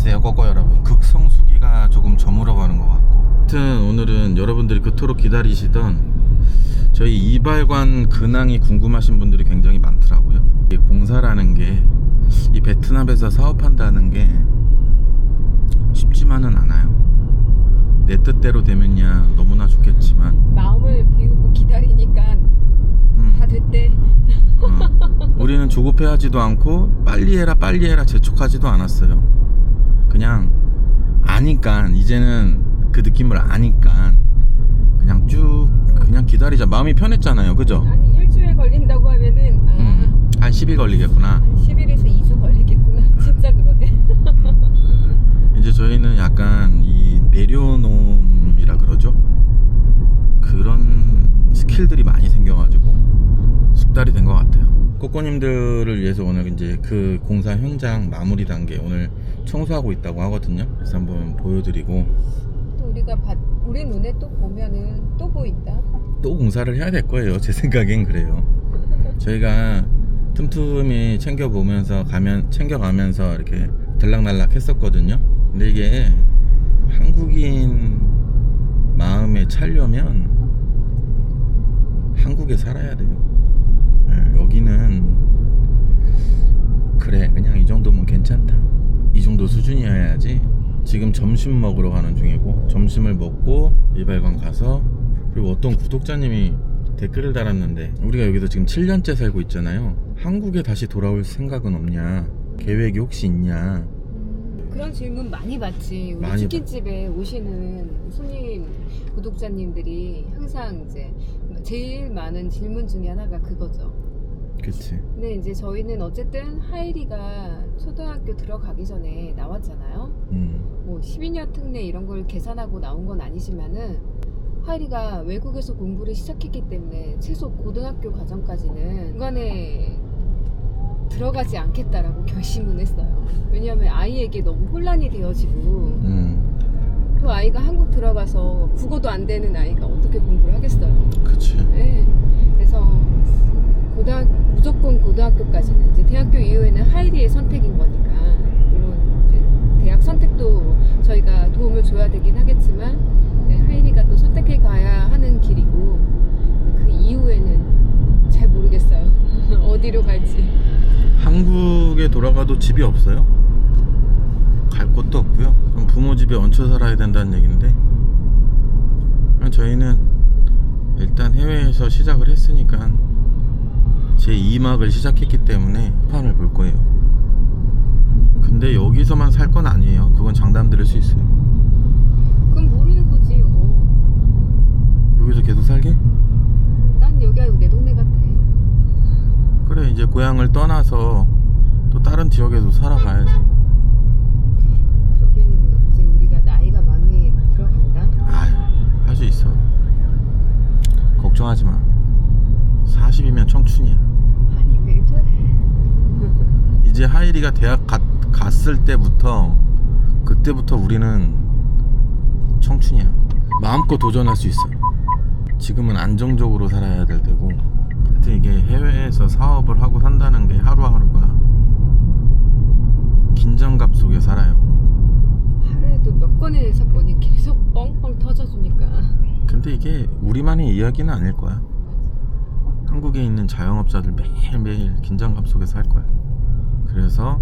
안녕하세요 꼬꼬 여러분. 극성수기가 조금 저물어가는 것 같고. 하여튼 오늘은 여러분들이 그토록 기다리시던 저희 이발관 근황이 궁금하신 분들이 굉장히 많더라고요. 이 공사라는 게 이 베트남에서 사업한다는 게 쉽지만은 않아요. 내 뜻대로 되면야 너무나 좋겠지만. 마음을 비우고 기다리니까 음, 다 됐대. 어, 우리는 조급해하지도 않고 빨리 해라 빨리 해라 재촉하지도 않았어요. 그냥 아니까 이제는 그 느낌을 아니까 그냥 쭉 그냥 기다리자 마음이 편했잖아요, 그죠? 아니 일주일 걸린다고 하면은 아, 음, 한 10일 걸리겠구나. 한 10일에서 2주 걸리겠구나. 진짜 그러네. 이제 저희는 약간 이 내려놓음이라 그러죠. 그런 스킬들이 많이 생겨가지고 숙달이 된 것 같아요. 꼬꼬님들을 위해서 오늘 이제 그 공사 현장 마무리 단계 오늘 청소하고 있다고 하거든요. 그래서 한번 보여드리고 또 우리가 봤, 우리 눈에 또 보면은 또 보인다. 또 공사를 해야 될 거예요. 제 생각엔 그래요. 저희가 틈틈이 챙겨 보면서 가면 챙겨 가면서 이렇게 들락날락 했었거든요. 근데 이게 한국인 마음에 차려면 한국에 살아야 돼요. 예, 여기는 그래 그냥 이 정도면 괜찮다. 이 정도 수준이어야지. 지금 점심 먹으러 가는 중이고 점심을 먹고 이발관 가서 그리고 어떤 구독자님이 댓글을 달았는데 우리가 여기서 지금 7년째 살고 있잖아요. 한국에 다시 돌아올 생각은 없냐? 계획이 혹시 있냐? 음, 그런 질문 많이 받지. 우리 많이 치킨집에 오시는 손님 구독자님들이 항상 이제 제일 많은 질문 중에 하나가 그거죠. 그치? 근데 이제 저희는 어쨌든 하이리가 초등학교 들어가기 전에 나왔잖아요. 음, 뭐 12년 특례 이런 걸 계산하고 나온 건 아니지만은 하이리가 외국에서 공부를 시작했기 때문에 최소 고등학교 과정까지는 중간에 들어가지 않겠다라고 결심을 했어요. 왜냐하면 아이에게 너무 혼란이 되어지고 음, 또 아이가 한국 들어가서 국어도 안 되는 아이가 어떻게 공부를 하겠어요. 그치. 네. 그래서 고등학 무조건 고등학교까지는 이제 대학교 이후에는 하이리의 선택인 거니까 물론 이제 대학 선택도 저희가 도움을 줘야 되긴 하겠지만 네, 하이리가 또 선택해 가야 하는 길이고 그 이후에는 잘 모르겠어요. 어디로 갈지. 한국에 돌아가도 집이 없어요? 갈 곳도 부모 집에 얹혀 살아야 된다는 얘기인데 그냥 저희는 일단 해외에서 시작을 했으니까 제 2막을 시작했기 때문에 판을 볼 거예요. 근데 여기서만 살 건 아니에요. 그건 장담 드릴 수 있어요. 그럼 모르는 거지, 여보. 여기서 계속 살게? 난 여기가 내 동네 같아. 그래 이제 고향을 떠나서 또 다른 지역에서 살아봐야지. 그러기에는 이제 우리가 나이가 많이 들어간다. 아유, 할 수 있어. 걱정하지 마. 40이면 청춘이야. 아니 왜 저래? 이제 하이리가 대학 갔, 갔을 때부터 그때부터 우리는 청춘이야. 마음껏 도전할 수 있어. 지금은 안정적으로 살아야 될 때고. 하여튼 이게 해외에서 사업을 하고 산다는 게 하루하루가 긴장감 속에 살아요. 하루에도 몇 건의 사건이 계속 뻥뻥 터져주니까 근데 이게 우리만의 이야기는 아닐 거야. 한국에 있는 자영업자들 매일매일 긴장감 속에서 할 거야. 그래서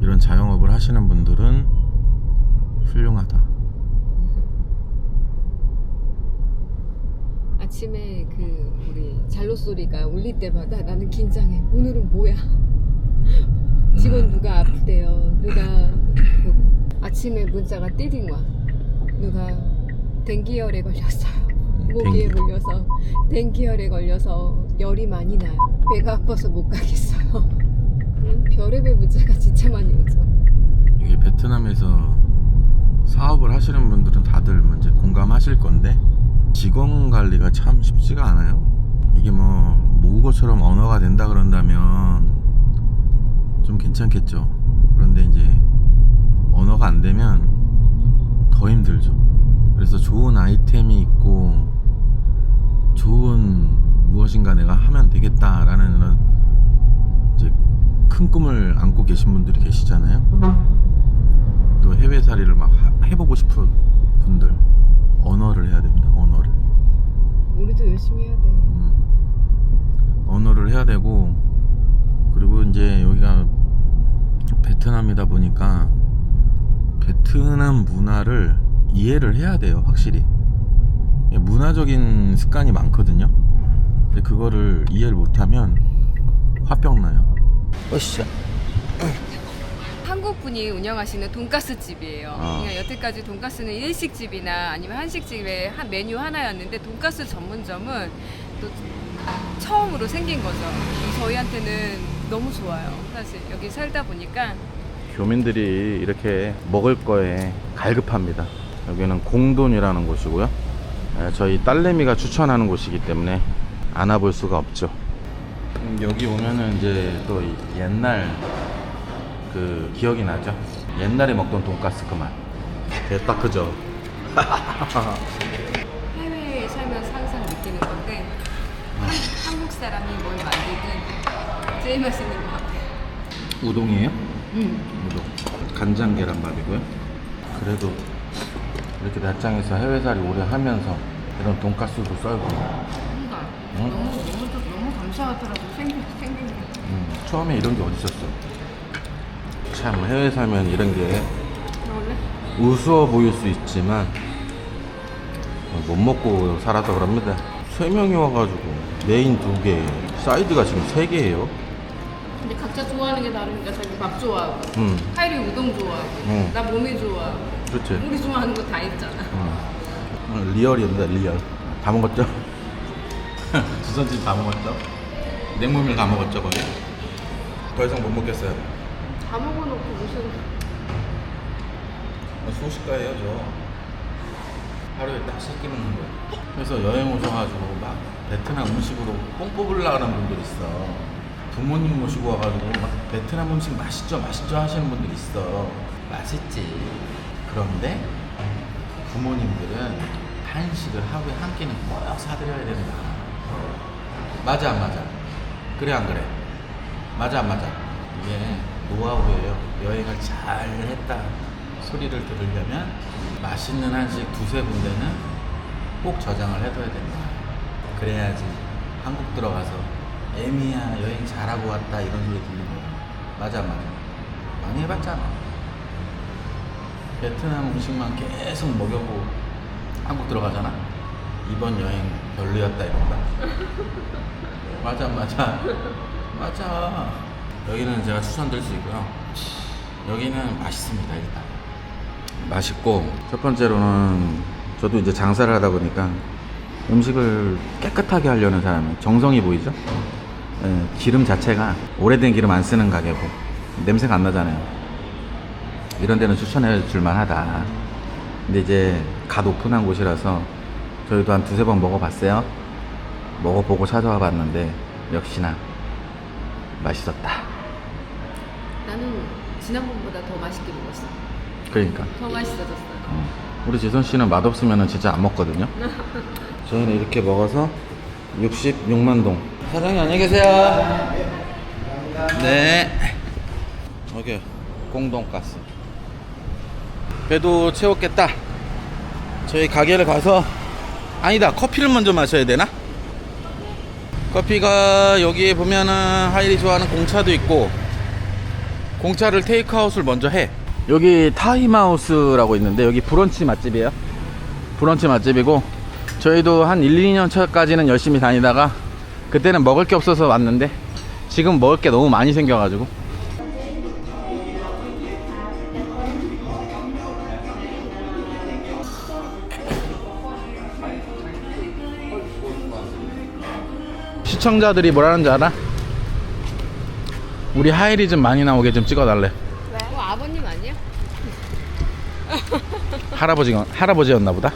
이런 자영업을 하시는 분들은 훌륭하다. 아침에 그 우리 잘로 소리가 울릴 때마다 나는 긴장해. 오늘은 뭐야? 직원 누가 아프대요? 누가 그 아침에 문자가 띠딩 와 누가 댕기열에 걸렸어요. 모기에 댕기. 물려서. 댕기열에 걸려서 열이 많이 나요. 배가 아파서 못 가겠어요. 음, 별의별 문자가 진짜 많이 오죠 이게 베트남에서 사업을 하시는 분들은 다들 이제 공감하실 건데 직원 관리가 참 쉽지가 않아요. 이게 뭐 모국어처럼 언어가 된다 그런다면 좀 괜찮겠죠. 그런데 이제 언어가 안 되면 더 힘들죠. 그래서 좋은 아이템이 있고 좋은 무엇인가 내가 하면 되겠다라는 큰 꿈을 안고 계신 분들이 계시잖아요. 또 해외살이를 막 해보고 싶은 분들 언어를 해야 됩니다. 언어를. 우리도 열심히 해야 돼. 음. 언어를 해야 되고 그리고 이제 여기가 베트남이다 보니까 베트남 문화를 이해를 해야 돼요. 확실히 문화적인 습관이 많거든요. 근데 그거를 이해를 못하면 화병 나요. 으쌰 한국 분이 운영하시는 돈가스 집이에요. 아. 그러니까 여태까지 돈가스는 일식집이나 아니면 한식집의 한 메뉴 하나였는데 돈가스 전문점은 또 처음으로 생긴 거죠. 저희한테는 너무 좋아요. 사실 여기 살다 보니까 교민들이 이렇게 먹을 거에 갈급합니다. 여기는 공돈이라는 곳이고요. 예, 저희 딸내미가 추천하는 곳이기 때문에 안 와볼 수가 없죠. 음, 여기 오면은 이제 또 이 옛날 그 기억이 나죠. 옛날에 먹던 돈가스 그 맛. 딱 그죠. 해외에 살면서 항상 느끼는 건데 한, 한국 사람이 뭘 만들든 제일 맛있는 것 같아요. 우동이에요? 음. 우동. 간장 계란밥이고요. 그래도 이렇게 낮장에서 해외살이 오래 하면서 이런 돈가스도 썰고 뭔가 응? 너무 너무 너무 감사하더라고 생긴 생긴 게. 음, 처음에 이런 게 어딨었어. 참 해외 살면 이런 게 원래 우스워 보일 수 있지만 못 먹고 살아서 그럽니다. 세 명이 와가지고 메인 두 개, 사이드가 지금 세 개예요. 근데 각자 좋아하는 게 다르니까 자기 밥 좋아하고 음, 하이리 우동 좋아하고 응. 나 몸이 좋아하고 그렇지. 우리 좋아하는 거 다 있잖아. 음. 리얼이었는데 리얼. 다 먹었죠? 주선집 다 먹었죠? 냉모밀 다 먹었죠 거기? 더 이상 못 먹겠어요. 다 먹어놓고 무슨 소식가예요 저. 하루에 딱세 끼 먹는 거예요. 그래서 여행 오셔가지고 막 베트남 음식으로 뽕 뽑으려고 하는 분들 있어. 부모님 모시고 와가지고 막 베트남 음식 맛있죠 맛있죠 하시는 분들 있어. 맛있지. 그런데 부모님들은 한식을 하루에 한 끼는 꼭 사드려야 된다. 맞아 안 맞아 그래 안 그래? 맞아 안 맞아? 이게 노하우예요. 여행을 잘 했다 소리를 들으려면 맛있는 한식 두세 군데는 꼭 저장을 해둬야 된다. 그래야지 한국 들어가서 애미야 여행 잘하고 왔다 이런 소리 들리는 거야. 맞아 안 맞아? 많이 해봤잖아. 베트남 음식만 계속 먹여보고 한국 들어가잖아? 이번 여행 별로였다 이런다 맞아 맞아. 맞아. 여기는 제가 추천드릴 수 있고요. 여기는 맛있습니다 일단. 맛있고 첫 번째로는 저도 이제 장사를 하다 보니까 음식을 깨끗하게 하려는 사람이 정성이 보이죠? 예, 기름 자체가 오래된 기름 안 쓰는 가게고 냄새가 안 나잖아요. 이런 데는 추천해 줄 만하다. 근데 이제 갓 오픈한 곳이라서 저희도 한 두세 번 먹어봤어요. 먹어보고 찾아와 봤는데 역시나 맛있었다. 나는 지난번보다 더 맛있게 먹었어. 그러니까. 더 맛있어졌어. 어. 우리 지선 씨는 맛없으면 진짜 안 먹거든요. 저희는 이렇게 먹어서 66만 동. 사장님 안녕히 계세요. 네. 오케이 공동가스. 배도 채웠겠다. 저희 가게를 가서 아니다 커피를 먼저 마셔야 되나? 커피가 여기에 보면은 하이리 좋아하는 공차도 있고 공차를 테이크아웃을 먼저 해 여기 타이마우스라고 있는데 여기 브런치 맛집이에요 브런치 맛집이고 저희도 한 1, 2년 차까지는 열심히 다니다가 그때는 먹을 게 없어서 왔는데 지금 먹을 게 너무 많이 생겨가지고 시청자들이 뭐라는 줄 알아? 우리 하이리 좀 많이 나오게 좀 찍어달래 왜? 어, 아버님 아니야? 할아버지가 할아버지였나 보다.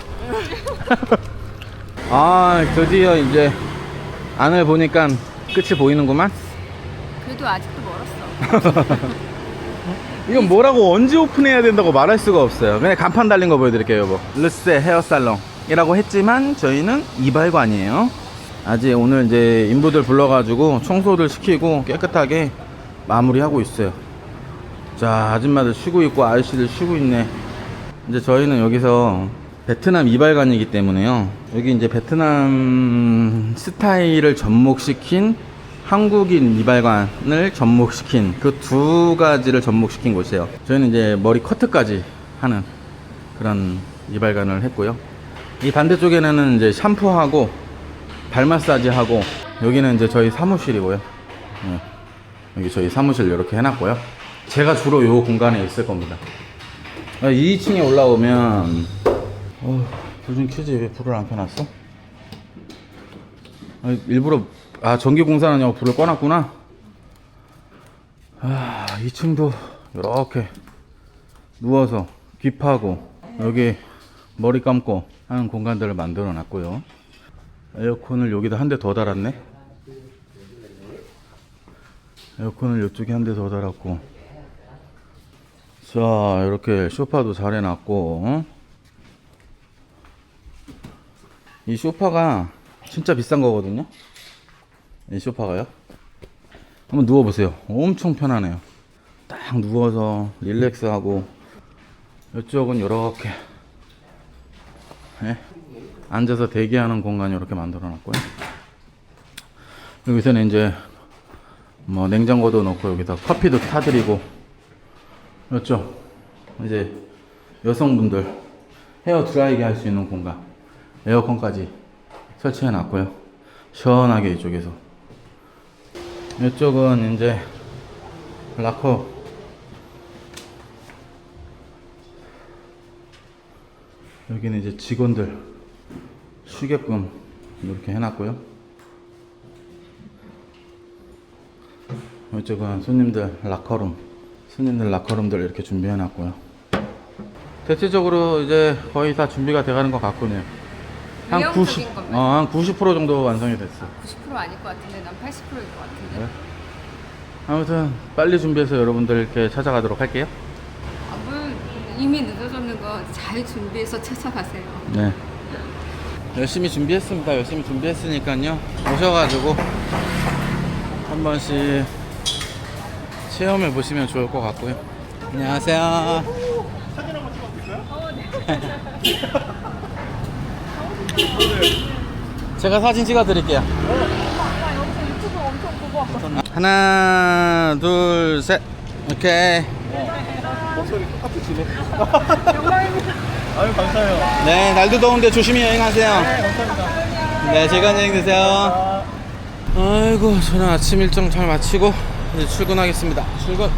아 드디어 이제 안을 보니까 끝이 보이는구만. 그래도 아직도 멀었어. 이건 뭐라고 언제 오픈해야 된다고 말할 수가 없어요. 그냥 간판 달린 거 보여드릴게요, 여보. 르세 헤어살롱이라고 했지만 저희는 이발관이에요. 아직 오늘 이제 인부들 불러가지고 청소들 시키고 깨끗하게 마무리하고 있어요. 자, 아줌마들 쉬고 있고 아저씨들 쉬고 있네. 이제 저희는 여기서 베트남 이발관이기 때문에요. 여기 이제 베트남 스타일을 접목시킨 한국인 이발관을 접목시킨 그 두 가지를 접목시킨 곳이에요. 저희는 이제 머리 커트까지 하는 그런 이발관을 했고요. 이 반대쪽에는 이제 샴푸하고 발 마사지 하고 여기는 이제 저희 사무실이고요. 네. 여기 저희 사무실 이렇게 해놨고요. 제가 주로 요 공간에 있을 겁니다. 2층에 올라오면 어, 불좀 켜지 왜 불을 안 켜놨어? 아, 일부러 아 전기 공사하냐고 불을 꺼놨구나. 아 2층도 이렇게 누워서 귀파고 여기 머리 감고 하는 공간들을 만들어 놨고요. 에어컨을 여기다 한 대 더 달았네. 에어컨을 이쪽에 한 대 더 달았고. 자, 이렇게 소파도 잘 해놨고. 어? 이 소파가 진짜 비싼 거거든요. 이 소파가요. 한번 누워보세요. 엄청 편하네요. 딱 누워서 릴렉스하고 이쪽은 이렇게 예, 앉아서 대기하는 공간 이렇게 만들어 놨고요. 여기서는 이제 뭐 냉장고도 넣고 여기다 커피도 타드리고 그렇죠. 이제 여성분들 헤어 드라이기 할 수 있는 공간 에어컨까지 설치해 놨고요. 시원하게 이쪽에서 이쪽은 이제 락커 여기는 이제 직원들 쉬게끔 이렇게 해놨고요. 이쪽은 손님들 락커룸, 손님들 락커룸들 이렇게 준비해놨고요. 대체적으로 이제 거의 다 준비가 돼가는 것 같군요. 한 90, 외형적인 것만. 어, 한 90% 정도 완성이 됐어. 90% 아닐 것 같은데 난 80%일 것 같은데. 네. 아무튼 빨리 준비해서 여러분들 이렇게 찾아가도록 할게요. 아, 물 이미 늦어졌는 거 잘 준비해서 찾아가세요. 네. 열심히 준비했습니다. 열심히 준비했으니까요. 오셔가지고 한 번씩 체험해 보시면 좋을 것 같고요. 안녕하세요. 제가 사진 찍어 드릴게요. 하나, 둘, 셋. 오케이. 목소리 똑같으시네. 아유 감사해요. 네, 날도 더운데 조심히 여행하세요. 네 감사합니다. 네, 즐거운 여행 되세요. 아이고, 저는 아침 일정 잘 마치고 이제 출근하겠습니다. 출근.